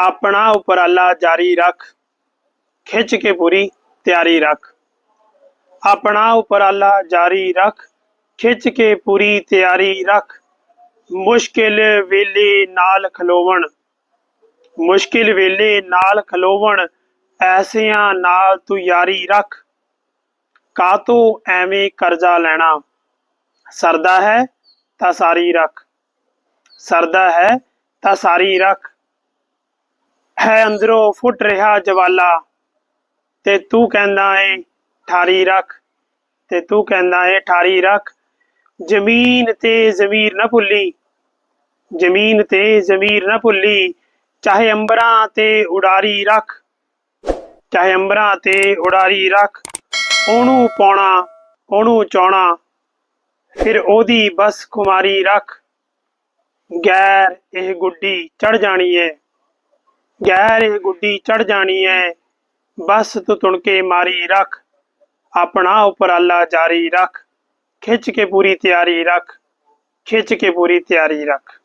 ਆਪਣਾ ਉਪਰਾਲਾ ਜਾਰੀ ਰੱਖ। ਖਿੱਚ ਕੇ ਪੂਰੀ ਤਿਆਰੀ ਰੱਖ। ਆਪਣਾ ਉਪਰਾਲਾ ਜਾਰੀ ਰੱਖ। ਖਿੱਚ ਕੇ ਪੂਰੀ ਤਿਆਰੀ ਰੱਖ। ਮੁਸ਼ਕਿਲ ਵੇਲੇ ਨਾਲ ਖਲੋਵਣ। ਮੁਸ਼ਕਿਲ ਵੇਲੇ ਨਾਲ ਖਲੋਵਣ। ਐਸਿਆਂ ਨਾਲ ਤੂੰ ਯਾਰੀ ਰੱਖ ਕਾਤੋਂ ਐਵੇਂ ਕਰਜ਼ਾ ਲੈਣਾ? ਸਰਦਾ ਹੈ ਤਾਂ ਸਾਰੀ ਰੱਖ। ਸਰਦਾ ਹੈ ਤਾਂ ਸਾਰੀ ਰੱਖ। ਹੈ ਅੰਦਰੋਂ ਫੁੱਟ ਰਿਹਾ ਜਵਾਲਾ। ਤੇ ਤੂੰ ਕਹਿੰਦਾ ਏ, ਠਾਰੀ ਰੱਖ। ਤੇ ਤੂੰ ਕਹਿੰਦਾ ਏ, ਠਾਰੀ ਰੱਖ। ਜ਼ਮੀਨ ਤੇ ਜ਼ਮੀਰ ਨਾ ਭੁੱਲੀ। ਜ਼ਮੀਨ ਤੇ ਜ਼ਮੀਰ ਨਾ ਭੁੱਲੀ। ਚਾਹੇ ਅੰਬਰਾਂ ਤੇ ਉਡਾਰੀ ਰੱਖ। ਚਾਹੇ ਅੰਬਰਾਂ ਤੇ ਉਡਾਰੀ ਰੱਖ। ਉਹਨੂੰ ਪਾਉਣਾ, ਉਹਨੂੰ ਚਾਉਣਾ। ਫਿਰ ਉਹਦੀ ਬਸ ਕੁਮਾਰੀ ਰੱਖ। ਗੈਰ ਇਹ ਗੁੱਡੀ ਚੜ ਜਾਣੀ ਏ। ਗੈਰ ਇਹ ਗੁੱਡੀ ਚੜ ਜਾਣੀ ਏ ਬਸ ਤੂੰ ਤੁਣਕੇ ਮਾਰੀ ਰੱਖ। ਆਪਣਾ ਉਪਰਾਲਾ ਜਾਰੀ ਰੱਖ। ਖਿੱਚ ਕੇ ਪੂਰੀ ਤਿਆਰੀ ਰੱਖ। ਖਿੱਚ ਕੇ ਪੂਰੀ ਤਿਆਰੀ ਰੱਖ।